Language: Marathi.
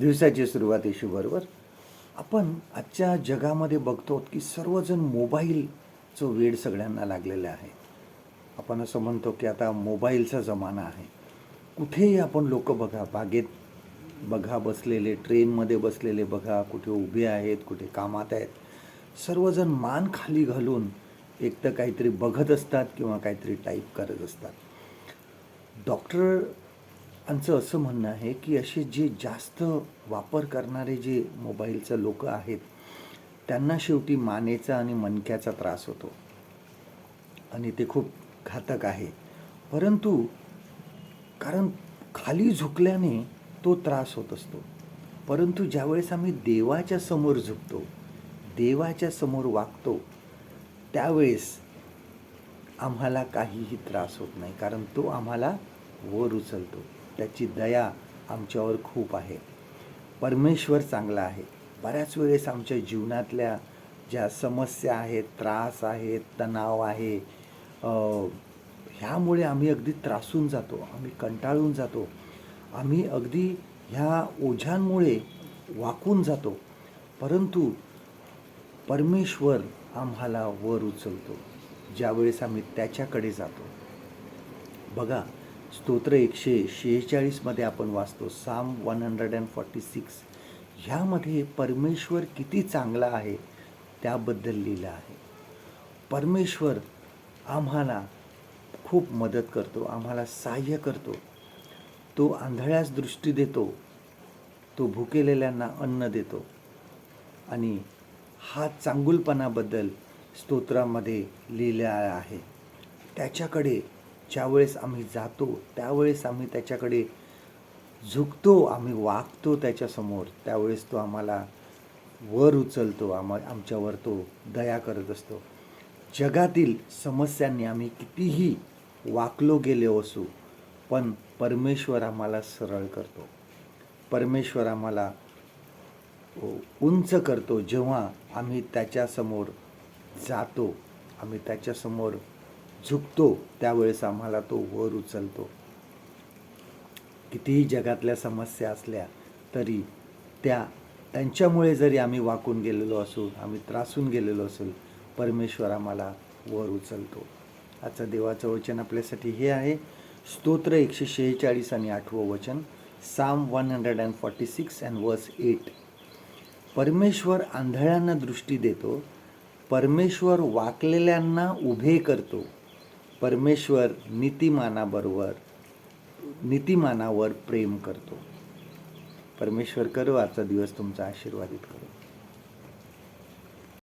दिवसाची सुरुवात बरोबर आपण आजच्या जगामध्ये बघतो की सर्वजण मोबाईलचं वेड सगळ्यांना लागलेलं आहे. आपण असं म्हणतो की आता मोबाईलचा जमाना आहे. कुठेही आपण लोक बघा बागेत बघा बसलेले ट्रेनमध्ये बसलेले बघा कुठे उभे आहेत कुठे कामात आहेत. सर्वजण मान खाली घालून एक तर काहीतरी बघत असतात किंवा काहीतरी टाईप करत असतात. डॉक्टर आमचं असं म्हणणं आहे की असे जे जास्त वापर करणारे जे मोबाईलचं लोक आहेत त्यांना शेवटी मानेचा आणि मनक्याचा त्रास होतो. आणि ते खूप घातक आहे. परंतु कारण खाली झुकल्याने तो त्रास होत असतो. परंतु ज्यावेळेस आम्ही देवाच्या समोर झुकतो देवाच्या समोर वागतो त्यावेळेस आम्हाला काहीही त्रास होत नाही कारण तो आम्हाला वर उचलतो. त्याची दया आमच्यावर खूप आहे. परमेश्वर चांगला आहे. बऱ्याच वेळेस आमच्या जीवनातल्या ज्या समस्या आहेत त्रास आहेत तणाव आहे ह्यामुळे आम्ही अगदी त्रासून जातो आम्ही कंटाळून जातो. आम्ही अगदी ह्या ओझ्यांमुळे वाकून जातो. परंतु परमेश्वर आम्हाला वर उचलतो. ज्यावेळेस आम्ही त्याच्याकडे जातो. बघा स्तोत्र एकशे शेहेचाळीसमध्ये आपण वाचतो. Psalm one hundred and forty six ह्यामध्ये परमेश्वर किती चांगला आहे त्याबद्दल लिहिलं आहे. परमेश्वर आम्हाला खूप मदत करतो आम्हाला सहाय्य करतो. तो आंधळ्यास दृष्टी देतो तो भुकेलेल्यांना अन्न देतो. आणि हा चांगुलपणाबद्दल स्तोत्रामध्ये लिहिलं आहे. त्याच्याकडे ज्यावेळेस आम्ही जातो त्यावेळेस आम्ही त्याच्याकडे झुकतो आम्ही वागतो त्याच्यासमोर. त्यावेळेस तो आम्हाला वर उचलतो आम्हा आमच्यावर तो दया करत असतो. जगातील समस्यांनी आम्ही कितीही वाकलो गेलो असू पण परमेश्वर आम्हाला सरळ करतो. परमेश्वर आम्हाला उंच करतो. जेव्हा आम्ही त्याच्यासमोर जातो आम्ही त्याच्यासमोर झुकतो त्यावेळेस आम्हाला तो वर उचलतो. कितीही जगातल्या समस्या असल्या तरी त्या त्यांच्यामुळे जरी आम्ही वाकून गेलेलो असू आम्ही त्रासून गेलेलो असेल परमेश्वर आम्हाला वर उचलतो. आजचं देवाचं वचन आपल्यासाठी हे आहे. स्तोत्र एकशे शेहेचाळीस आणि आठवं वचन psalm one hundred and forty six and verse eight. परमेश्वर आंधळ्यांना दृष्टी देतो परमेश्वर वाकलेल्यांना उभे करतो. परमेश्वर नीतिमानाबरोबर नीतिमानावर प्रेम करतो. परमेश्वर करो आजचा दिवस तुमचा आशीर्वादित करो.